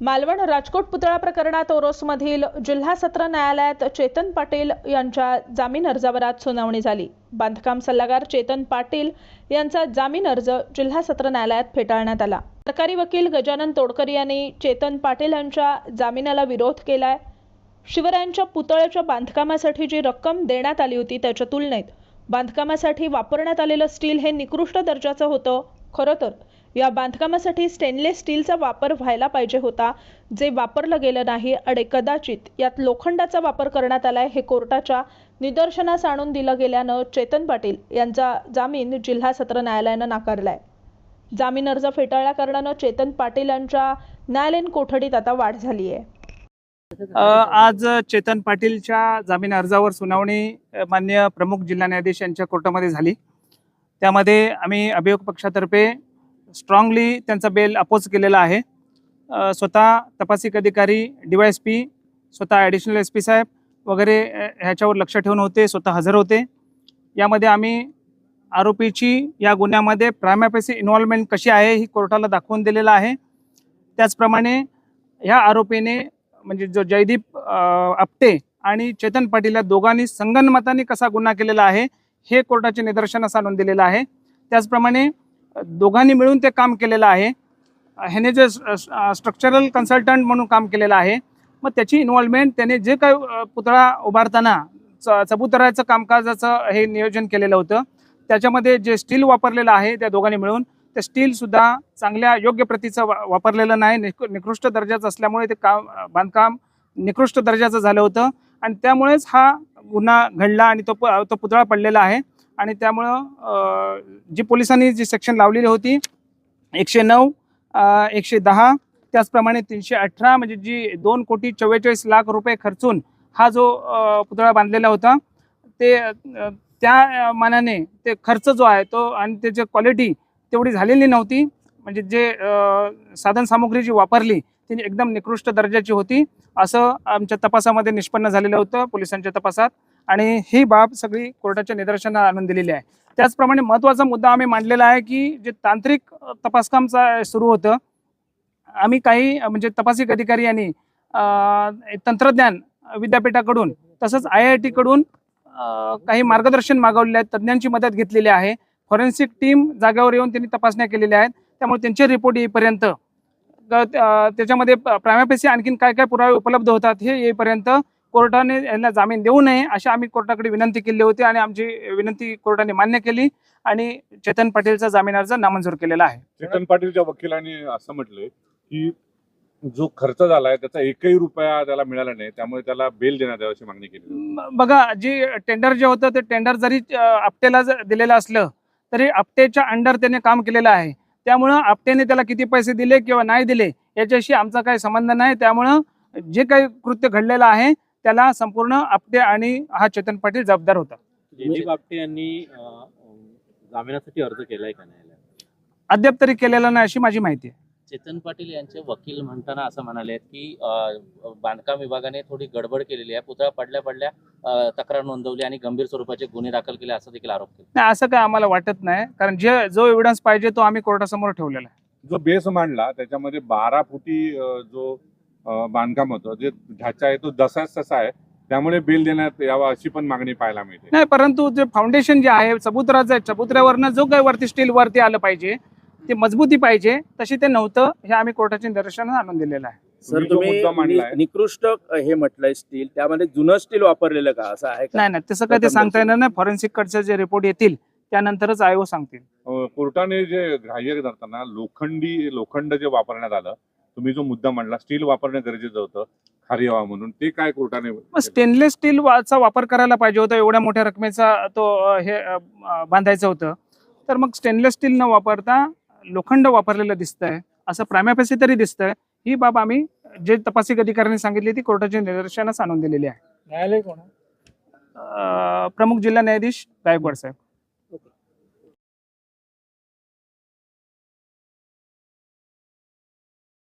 मालवण राजकोट पुतळा प्रकरणात ओरोसमधील जिल्हा सत्र न्यायालयात चेतन पाटील यांच्या जामीन अर्जावर आज सुनावणी झाली. बांधकाम सल्लागार चेतन पाटील यांचा जामीन अर्ज जिल्हा सत्र न्यायालयात फेटाळण्यात आला. सरकारी वकील गजानन तोडकरी यांनी चेतन पाटील यांच्या जामिनाला विरोध केलाय. शिवरायांच्या पुतळ्याच्या बांधकामासाठी जी रक्कम देण्यात आली होती त्याच्या तुलनेत बांधकामासाठी वापरण्यात आलेलं स्टील हे निकृष्ट दर्जाचं होतं. खरं तर या बांधकामासाठी स्टेनलेस स्टीलचा वापर व्हायला पाहिजे होता जे वापरलं गेलं नाही आणि कदाचित यात लोखंडाचा वापर करण्यात आलाय हे कोर्टाच्या निदर्शनास आणून दिलं गेल्यानं चेतन पाटील यांचा जामीन जिल्हा सत्र न्यायालयानं नाकारलाय. जामीन अर्ज फेटाळल्या कारणानं चेतन पाटील यांच्या न्यायालयीन कोठडीत आता वाढ झाली आहे आज चेतन पाटीलच्या जामीन अर्जावर सुनावणी मान्य प्रमुख जिल्हा न्यायाधीश यांच्या कोर्टामध्ये झाली. त्यामध्ये आम्ही अभियोग पक्षातर्फे स्ट्रॉंगली त्यांचा बेल अपोज केलेला आहे. स्वतः तपासिक अधिकारी डी वाय एस पी स्वतः ॲडिशनल एस पी साहेब वगैरे ह्याच्यावर लक्ष ठेवून होते स्वतः हजर होते. यामध्ये आम्ही आरोपीची या गुन्ह्यामध्ये प्रायमॅपेसी इन्व्हॉल्वमेंट कशी आहे ही कोर्टाला दाखवून दिलेलं आहे. त्याचप्रमाणे ह्या आरोपीने म्हणजे जो जयदीप आपटे आणि चेतन पाटील या दोघांनी संगनमताने कसा गुन्हा केलेला आहे हे कोर्टाचे निदर्शनास आणून दिलेलं आहे. त्याचप्रमाणे दोघांनी मिळून ते काम केलेलं आहे. ह्याने जे स्ट्रक्चरल कन्सल्टंट म्हणून काम केलेलं आहे. मग त्याची इन्व्हॉल्वमेंट त्याने जे काही पुतळा उभारताना च चबुतराचं कामकाजाचं हे नियोजन केलेलं होतं. त्याच्यामध्ये जे स्टील वापरलेलं आहे त्या दोघांनी मिळून ते स्टीलसुद्धा चांगल्या योग्य प्रतीचं वा- वापरलेलं नाही. निक निकृष्ट दर्जाचं असल्यामुळे ते काम बांधकाम निकृष्ट दर्जाचं झालं होतं. आणि त्यामुळेच हा गुन्हा घडला आणि तो तो पुतळा पडलेला आहे. आणि त्यामुळं जी पोलिसांनी जी सेक्शन लावलेली होती एकशे नऊ एकशे दहा त्याचप्रमाणे तीनशे अठरा म्हणजे जी दोन कोटी चव्वेचाळीस लाख रुपये खर्चून हा जो पुतळा बांधलेला होता ते त्या मानाने ते खर्च जो आहे तो आणि त्याची क्वालिटी तेवढी झालेली नव्हती. म्हणजे जे साधनसामुग्री जी वापरली ती एकदम निकृष्ट दर्जाची होती. असं आमच्या तपासामध्ये निष्पन्न झालेलं होतं पोलिसांच्या तपासात. आणि ही बाब सगळी कोर्टाच्या निदर्शनात आणून दिलेली आहे. त्याचप्रमाणे महत्त्वाचा मुद्दा आम्ही मांडलेला आहे की जे तांत्रिक तपासकामचा तपासकाम सुरू होतं आम्ही काही म्हणजे तपासिक अधिकारी यांनी तंत्रज्ञान विद्यापीठाकडून तसंच आय आय टीकडून काही मार्गदर्शन मागवलेले आहेत तज्ज्ञांची मदत घेतलेली आहे. फॉरेन्सिक टीम जागेवर येऊन त्यांनी तपासण्या केलेल्या आहेत. त्यामुळे त्यांचे रिपोर्ट येईपर्यंत त्याच्यामध्ये प्रायमापेसी आणखीन काय काय पुरावे उपलब्ध होतात हे येईपर्यंत कोर्टाने यांना जामीन देऊ नये अशी आम्ही कोर्टाकडे विनंती केली होती आणि आमची विनंती कोर्टाने मान्य केली आणि चेतन पाटीलचा जामीन अर्ज नामंजूर केलेला आहे. चेतन पाटीलच्या वकिलांनी असं म्हटलंय की जो खर्च झालाय त्याचा एकही रुपया त्याला मिळाला नाही त्यामुळे त्याला बेल देण्यात यावी अशी मागणी केली बघा जी टेंडर जे होतं ते टेंडर जरी आपटेला दिलेलं असलं तरी आपटेच्या अंडर त्याने काम केलेलं आहे. त्यामुळं आपटेने त्याला किती पैसे दिले किंवा नाही दिले याच्याशी आमचा काही संबंध नाही. त्यामुळं जे काही कृत्य घडलेलं आहे त्याला संपूर्ण आपटे आणि हा चेतन पाटील जबाबदार होता. बापटे यांनी जामिनासाठी अर्ज केलाय का न्यायालयात? अद्याप तरी केलेलं नाही अशी माझी माहिती आहे. चेतन पाटील यांचे वकील म्हणताना असं म्हणाले आहेत की बांधकाम विभागाने थोडी गडबड केलेली आहे. पुतळा पडल्या पडल्या तक्रार नोंदवली आणि गंभीर स्वरूपाचे गुन्हे दाखल केले असा देखील आरोप केला. नाही असं काय आम्हाला वाटत नाही. कारण जे जो एव्हिडन्स पाहिजे तो आम्ही कोर्टासमोर ठेवलेला आहे. जो बेस मांडला त्याच्यामध्ये बारा फुटी जो बांधकाम होतं जे ढाचा आहे तो जसाच तसा आहे. त्यामुळे बेल देण्यात यावा अशी पण मागणी पाहायला मिळते. नाही परंतु जे फाउंडेशन जे आहे चबुतराचं आहे चबुतऱ्यावरनं जो काही वरती स्टील वरती आलं पाहिजे ते मजबूती पाहिजे तशी ते नव्हतं हे आम्ही कोर्टाच्या निदर्शनास आणून दिलेलं आहे. सर तुम्ही निकृष्ट हे म्हटलंय स्टील त्यामध्ये जुनं स्टील वापरलेलं का? असं आहे का? नाही नाही तसं काय ते सांगता येणार नाही. फॉरेन्सिक कडचे जे रिपोर्ट येतील त्यानंतरच आयोग सांगतील. कोर्टाने जे ग्राह्य धरताना लोखंडी लोखंड जे वापरण्यात आलं तुम्ही जो मुद्दा मांडला स्टील वापरणं गरजेचं होतं खारी व्हावं म्हणून ते काय कोर्टाने मग स्टेनलेस स्टील चा वापर करायला पाहिजे होता एवढ्या मोठ्या रकमेचा तो हे बांधायचं होतं. तर मग स्टेनलेस स्टील न वापरता लोखंड वापरलेलं दिसतंय असं प्राम्यापेसी तरी दिसतंय. ही बाब आम्ही जे तपासिक अधिकाऱ्यांनी सांगितली ती कोर्टाच्या निदर्शनास आणून दिलेली आहे. न्यायालय कोण आहे? प्रमुख जिल्हा न्यायाधीश गायकवाड साहेब.